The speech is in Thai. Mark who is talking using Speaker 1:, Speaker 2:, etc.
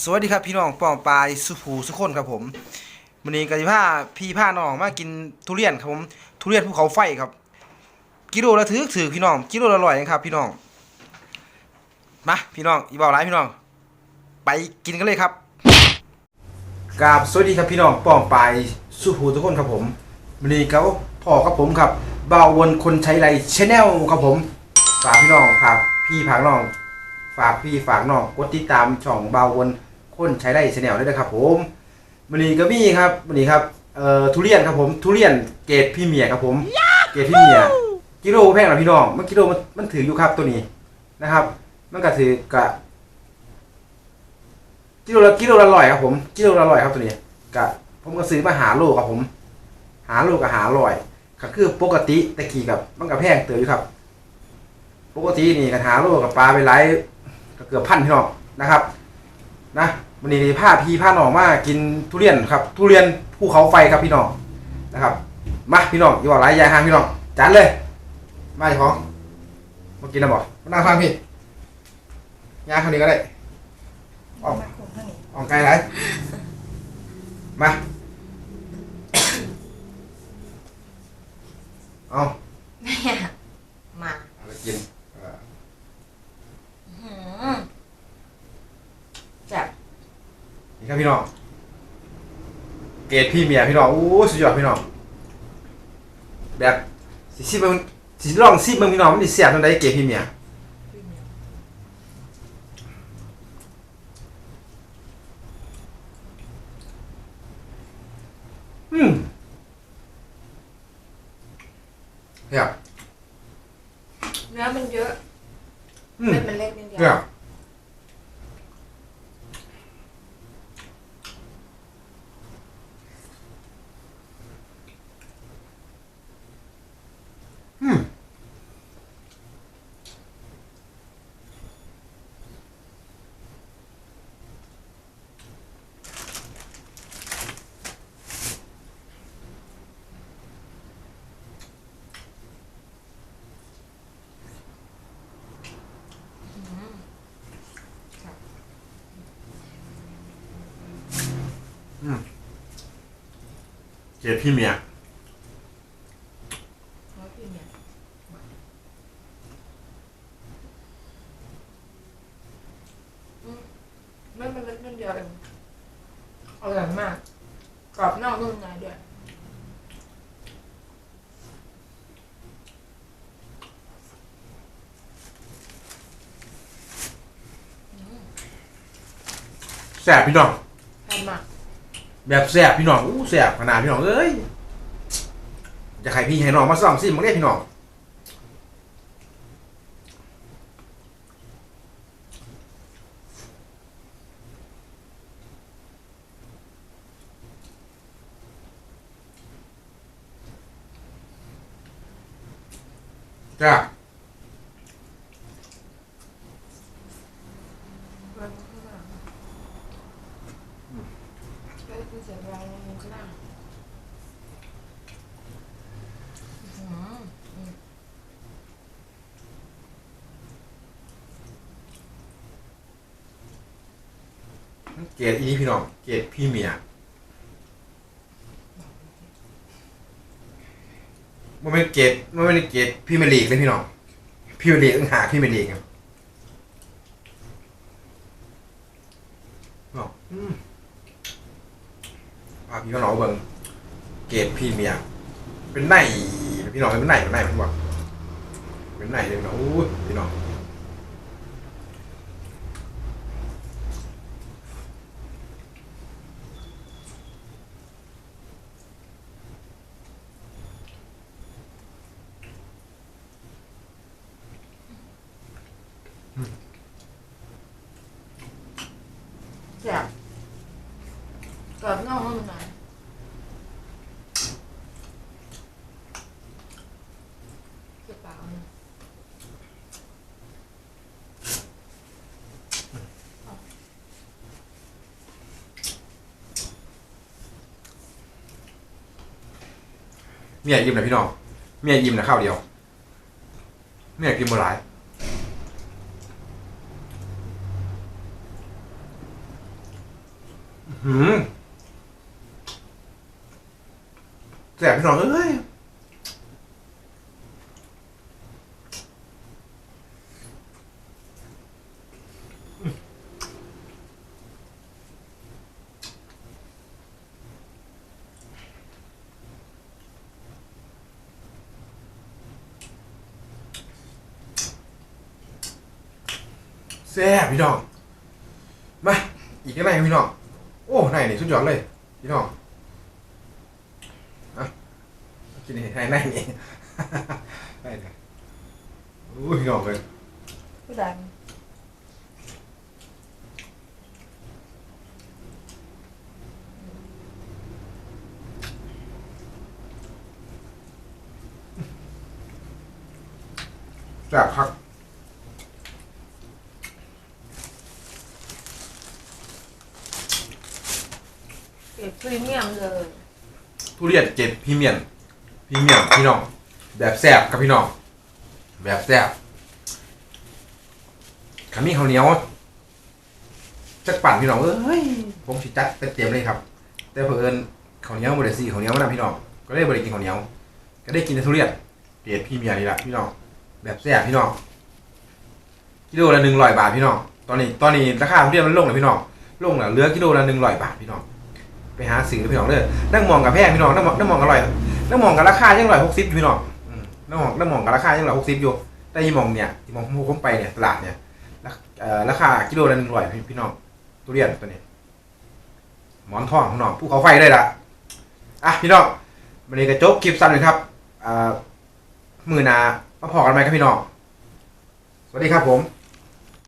Speaker 1: สวัสดีครับพี่น้องป้องปลายสุภูสุคนครับผมวันนี้กติผ้าพี่ผ้าน้องมากินทุเรียนครับผม ทุเรียนภูเขาไฟครับ กิโลละถือถือพี่น้อง กิโลละร้อยเองครับ พี่น้อง มาพี่น้องอีบอกไรพี่น้อง ไปกินกันเลยครับกราบสวัสดีครับพี่น้องป้องปลายสุภูทุกคนครับผมวันนี้ครับพ่อครับผมครับบ่าววนคนใช้ไรชแนลครับผมฝากพี่น้องฝากพี่ฝากน้อง ฝากพี่ฝากน้องกดติดตามช่องเบาวนคนใช้ได้ชแนลด้วยนะครับผมวันนี้ก็มีครับวันนี้ครับเอ่อทุเรียนครับผมทุเรียนเกรดพี่เมียครับผมเกรดพี่เมียกิโลแพงเหรอพี่น้องมันกิโลมันมันถืออยู่ครับตัวนี้นะครับ มันก็ถือกะกิโลละกิโลละร้อยครับผมกิโลละร้อยครับตัวนี้กะผมก็ซื้อมาหาโลครับผม หาโลกับหาร้อยก็คือปกติตะกี้กับมันก็แพงเตืออยู่ครับ ปกตินี่กันหาโลกับปลาไปไลฟ์ ก็เกือบพันพี่น้องนะครับนะวันนี้ผ้าพี่ผ้าหนองมากินทุเรียนครับทุเรียนภูเขาไฟครับพี่น้องนะครับมาพี่น้องอย่าบอกไรยายห่างพี่น้องจัดเลย มาอีกของมากินนะบอกมานั่งฟังพี่ยายคนนี้ก็ได้ออกออกไกลไรมา
Speaker 2: แม่มา
Speaker 1: เอาไปกินเออ
Speaker 2: หืมจับ
Speaker 1: นี่ครับพี่น้อง เกรดพี่เมียพี่น้องโอ้สุดยอดพี่น้อง แบบสิซิมันสิลองซิมันพี่น้องมันดิเสียบตรงใดเกรดพี่เมียอืมเนี่ย
Speaker 2: เนื้อมันเยอะ
Speaker 1: อืม
Speaker 2: เม็ดมันเล็กนิดเดียว
Speaker 1: เนี่ยอืม เกรดพี่เมีย
Speaker 2: เอาพี่เนี่ยอืมเม็ดมันเล็กนิดเดียวเองอร่อยมาก กรอบนอกนุ่มในด้วย
Speaker 1: แสบพี่น้อง
Speaker 2: แซ่บมาก
Speaker 1: แบบแสบพี่น้องอู้แสบขนาดพี่น้องเอ้ยจะใครพี่ให้น้องมาส่องซิมึงได้พี่น้องจ้า
Speaker 2: วางข้างหลังแล้วก็เสียบวางลงข้างล่างอื้อหือ
Speaker 1: เกรดอีนี้พี่น้อง เกรดพี่เมียมันเป็นเกรดมันเป็นเกรดพี่เมลีกเลยพี่น้อง พี่เมลีกต้องหาพี่เมลีกครับองอืมาพี่น้องเบิ่งเกรดพี่เมียเป็นไหนพี่น้องเป็นไหนเป็นไหนพี่บอกเป็นไหนเลยน้องอู้พี่น้อง
Speaker 2: แซ่บกรอบนอกนุ่มในเก็บปากเอาหน่อย
Speaker 1: เมียยิ้มนะพี่น้องเมียยิ้มนะข้าวเดียวเมียกินบัหลายหืมแสบพี่น้องเอ้ย แซ่บพี่น้อง มา อีกแค่ไหนพี่น้อง โอ้ไหนนี่สุดยอดเลย พี่น้องอะกินให้ไหนนี่ได้เลยอู้พี่น้องเลย
Speaker 2: ผู้ใด
Speaker 1: แซ่บครับ
Speaker 2: ก็บพรีเมียมเลย
Speaker 1: ทุเรียนเจ็ดพรีเมียมพรีเมียมพี่น้อง แบบแซ่บครับพี่น้อง แบบแซ่บขามีข้าวเหนียวจักปั่นพี่น้องเอ้ยผมสิจัดเต็มๆเลยครับ แต่เพิ่นข้าวเหนียวบริสีข้าวเหนียวมานำพี่น้องก็ได้บริกินข้าวเหนียว ก็ได้กินแต่ทุเรียนเกรดพรีเมียมนี่แหละพี่น้องแบบแซ่บพี่น้องกิโลละหนึ่งร้อยบาทพี่น้องตอนนี้ ตอนนี้ราคาทุเรียนมันลงเลยพี่น้องลงแล้วเหลือกิโลละหนึ่งร้อยบาทพี่น้อง หาซื้อพี่น้องเด้อนั่งมองกับแพงพี่น้องนั่งมองนั่งมองกับอร่อยนั่งมองกับราคายังร้อยหกสิบพี่น้องนั่งมองนั่งมองกับราคายังร้อยหกสิบอยู่แต่ยี่มองเนี่ยยี่มองผมไปเนี่ยตลาดเนี่ยราคากิโลละหนึ่งร้อยพี่น้องทุเรียนตัวนี้หมอนทองพี่น้องภูเขาไฟเลยล่ะอะพี่น้องวันนี้ก็จบคลิปสั้นเลยครับอ่ามือนามาพอกันไหมครับพี่น้องสวัสดีครับผม